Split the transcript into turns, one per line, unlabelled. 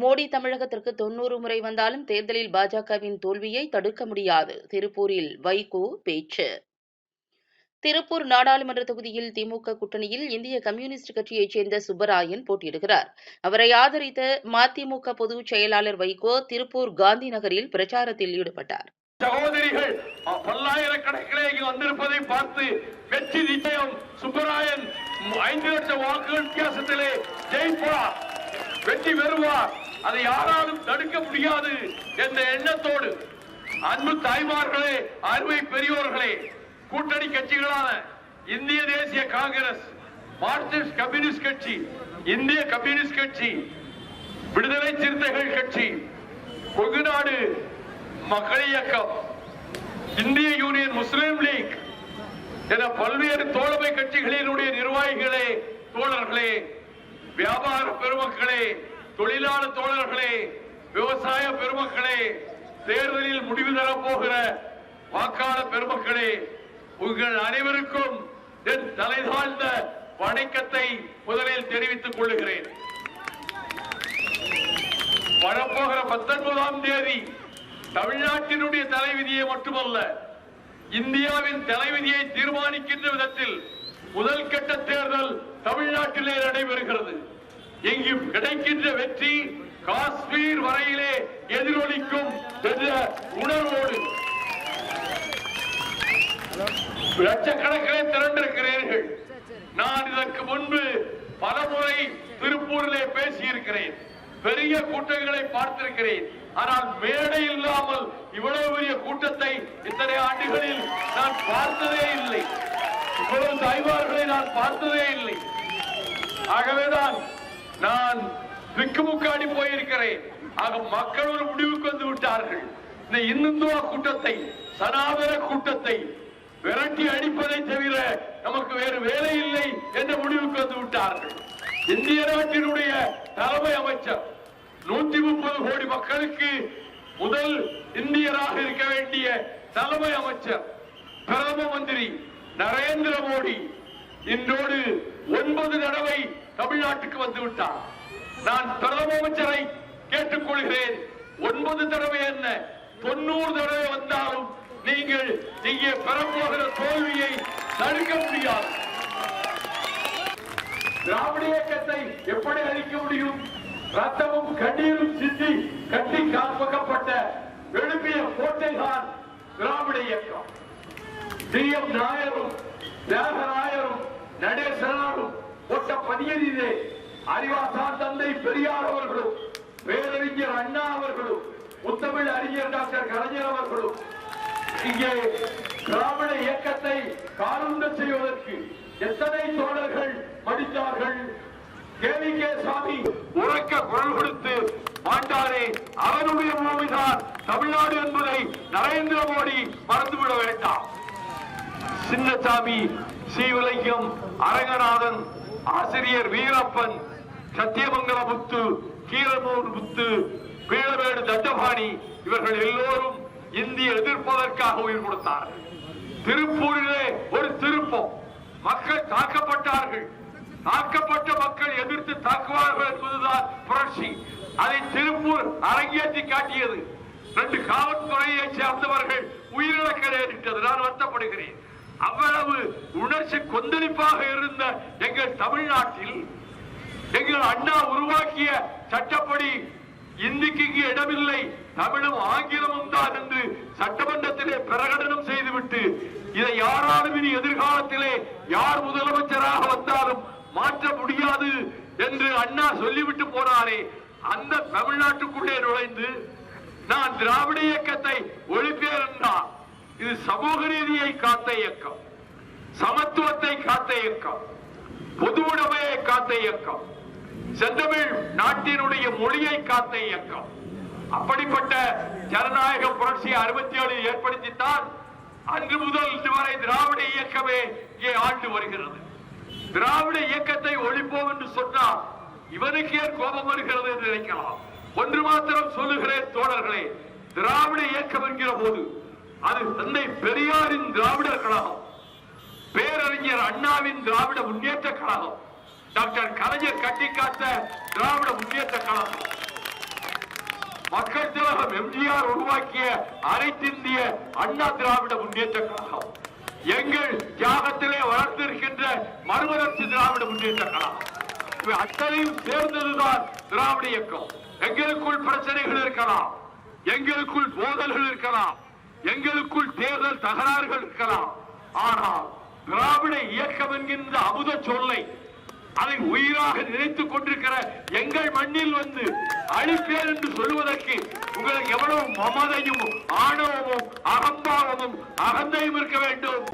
மோடி தமிழகத்திற்கு தொன்னூறு முறை வந்தாலும் தேர்தலில் பாஜகவின் தோல்வியை தடுக்க முடியாது. திருப்பூரில் வைகோ பேச்சு. திருப்பூர் நாடாளுமன்ற தொகுதியில் திமுக கூட்டணியில் இந்திய கம்யூனிஸ்ட் கட்சியைச் சேர்ந்த சுப்பராயன் போட்டியிடுகிறார். அவரை ஆதரித்த மதிமுக பொதுச் செயலாளர் வைகோ திருப்பூர் காந்தி நகரில் பிரச்சாரத்தில் ஈடுபட்டார்.
சகோதரிகள் பல்லாயிரக்கணக்கிலே இங்கு வந்திருப்பதை பார்த்து வெற்றி நிச்சயம். சுப்பராயன் ஐந்து லட்சம் வாக்குகள் வித்தியாசத்திலே ஜெயிப்பார். வெற்றி பெறுவார். அதை யாராலும் தடுக்க முடியாது என்ற எண்ணத்தோடு அன்பு தாய்மார்களே அருமை பெரியோர்களே கூட்டணி கட்சிகளான இந்திய தேசிய காங்கிரஸ் மார்க்சிஸ்ட் கம்யூனிஸ்ட் கட்சி இந்திய கம்யூனிஸ்ட் கட்சி விடுதலை சிறுத்தைகள் கட்சி கொங்குநாடு மக்கள் இயக்கம் இந்திய யூனியன் முஸ்லீம் லீக் என பல்வேறு தோழமை கட்சிகளினுடைய நிர்வாகிகளே தோழர்களே வியாபார பெருமக்களே தொழிலாளர் தோழர்களே விவசாய பெருமக்களே தேர்தலில் முடிவு தரப்போகிற வாக்காளர் பெருமக்களே உங்கள் அனைவருக்கும் தலைதாழ்ந்த வணக்கத்தை முதலில் தெரிவித்துக் கொள்ளுகிறேன். வரப்போகிற பத்தொன்பதாம் தேதி தமிழ்நாட்டினுடைய தலைவிதியை மட்டுமல்ல இந்தியாவின் தலைவிதியை தீர்மானிக்கின்ற விதத்தில் முதல் கட்ட தேர்தல் தமிழ்நாட்டிலே நடைபெறுகிறது இங்கு கிடைக்கின்ற வெற்றி காஷ்மீர் வரையிலே எதிரொலிக்கும் என்ற உணர்வோடு. லட்சக்கணக்கிலே திரண்டிருக்கிறீர்கள். நான் இதற்கு முன்பு பலமுறை திருப்பூரிலே பேசியிருக்கிறேன். பெரிய கூட்டங்களை பார்த்திருக்கிறேன். ஆனால் மேடை இல்லாமல் இவ்வளவு பெரிய கூட்டத்தை இத்தனை ஆண்டுகளில் நான் பார்த்ததே இல்லை. இவ்வளவு தாய்மார்களை நான் பார்த்ததே இல்லை. ஆகவே நான் திக்குமுக்காடி போயிருக்கிறேன். ஆக மக்கள் ஒரு முடிவுக்கு வந்து விட்டார்கள். இந்த இன்னுந்துவா கூட்டத்தை சனாதன கூட்டத்தை விரட்டி அடிப்பதை தவிர நமக்கு வேறு வேலை இல்லை என்ற முடிவுக்கு வந்து விட்டார்கள். இந்திய நாட்டினுடைய தலைமை அமைச்சர் நூத்தி முப்பது கோடி மக்களுக்கு முதல் இந்தியராக இருக்க வேண்டிய தலைமை அமைச்சர் பிரதம மந்திரி நரேந்திர மோடி இன்றோடு ஒன்பது தடவை தமிழ்நாட்டுக்கு வந்து விட்டார் நான் பிரதம அமைச்சரை கேட்டுக்கொள்கிறேன். ஒன்பது தடவை என்ன? தொண்ணூறு தடவை வந்தாலும் நீங்கள் இங்கே பெறப்போகிற தோல்வியை தடுக்க முடியாது. திராவிட இயக்கத்தை எப்படி அழிக்க முடியும்? ரத்தமும் கண்ணீரும் சிந்தி கட்டி காப்பகப்பட்ட எழுப்பிய கோட்டைதான் திராவிட இயக்கம். டி எம் நாயரும் தியாகராயரும் நடேசனாரும் போட்ட பதியதிலே அறிவாசார் தந்தை பெரியார் அவர்களும் பேரறிஞர் அண்ணா அவர்களும் முத்தமிழ் அறிஞர் டாக்டர் கலைஞர் அவர்களும் இங்கே திராவிட இயக்கத்தை காருண்ட செய்வதற்கு எத்தனை தோழர்கள் படித்தார்கள் கேவி கே. சாமி உறக்க குரல் கொடுத்து மாட்டாரே அவருடைய பூமிதான் தமிழ்நாடு என்பதை நரேந்திர மோடி மறந்துவிட வேண்டாம். சின்னசாமி ஸ்ரீவிலைக்கம் அரங்கநாதன் ஆசிரியர் வீரப்பன் சத்தியமங்கல முத்து கீரனூர் முத்து பீளமேடு தண்டபாணி இவர்கள் எல்லோரும் இந்திய எதிர்ப்பதற்காக உயிர் கொடுத்தார்கள். திருப்பூரிலே ஒரு திருப்பம். மக்கள் தாக்கப்பட்டார்கள். தாக்கப்பட்ட மக்கள் எதிர்த்து தாக்குவார்கள் என்பதுதான் புரட்சி. அதை திருப்பூர் அரங்கேற்றி காட்டியது. ரெண்டு காவல்துறையை சேர்ந்தவர்கள் உயிரிழக்க நேரிட்டது. நான் வருத்தப்படுகிறேன். அவ்வளவு உணர்ச்சி கொந்தளிப்பாக இருந்த எங்கள் தமிழ்நாட்டில் எங்கள் அண்ணா உருவாக்கிய சட்டப்படி இந்திக்கு இங்கு இடமில்லை தமிழும் ஆங்கிலமும் தான் என்று சட்டமன்றத்திலே பிரகடனம் செய்துவிட்டு இதை யாராலும் இனி எதிர்காலத்திலே யார் முதலமைச்சராக வந்தாலும் மாற்ற முடியாது என்று அண்ணா சொல்லிவிட்டு போனாரே அந்த தமிழ்நாட்டுக்குள்ளே நுழைந்து நான் திராவிட இயக்கத்தை ஒழிப்பேன் என்றான் இது சமூக நீதியை காத்த இயக்கம். சமத்துவத்தை காத்த இயக்கம். பொது உடைமையை காத்த இயக்கம். செந்தமிழ் நாட்டினுடைய மொழியை காத்த இயக்கம். அப்படிப்பட்ட ஜனநாயக புரட்சி அறுபத்தி ஏழு ஏற்படுத்தித்தான் அன்று முதல் இதுவரை திராவிட இயக்கமே இங்கே ஆண்டு வருகிறது. திராவிட இயக்கத்தை ஒழிப்போம் என்று சொன்னால் இவனுக்கே கோபம் வருகிறது என்று நினைக்கலாம். ஒன்று மாத்திரம் சொல்லுகிறேன் தோழர்களே திராவிட இயக்கம் என்கிற போது அது தந்தை பெரியாரின் திராவிடர் கழகம். பேரறிஞர் அண்ணாவின் திராவிட முன்னேற்ற கழகம். டாக்டர் கலைஞர் கட்டி காத்த திராவிட முன்னேற்ற கழகம். மூலம் எம்ஜிஆர் உருவாக்கிய அனைத்திந்திய அண்ணா திராவிட முன்னேற்ற கழகம். எங்கள் தியாகத்திலே வளர்ந்திருக்கின்ற மறுமலர்ச்சி திராவிட முன்னேற்ற கழகம். அத்தனையும் சேர்ந்ததுதான் திராவிட இயக்கம். எங்களுக்குள் பிரச்சனைகள் இருக்கலாம். எங்களுக்குள் மோதல்கள் இருக்கலாம். எங்களுக்குள் தேர்தல் தகராறுகள் இருக்கலாம். ஆனால் திராவிட இயக்கம் என்கின்ற அமுத சொல்லை அதை உயிராக நினைத்துக் கொண்டிருக்கிற எங்கள் மண்ணில் வந்து அழிப்பேன் என்று சொல்லுவதற்கு உங்களுக்கு எவ்வளவு மமதையும் ஆணவமும் அகம்பாவமும் அகந்தையும் இருக்க வேண்டும்.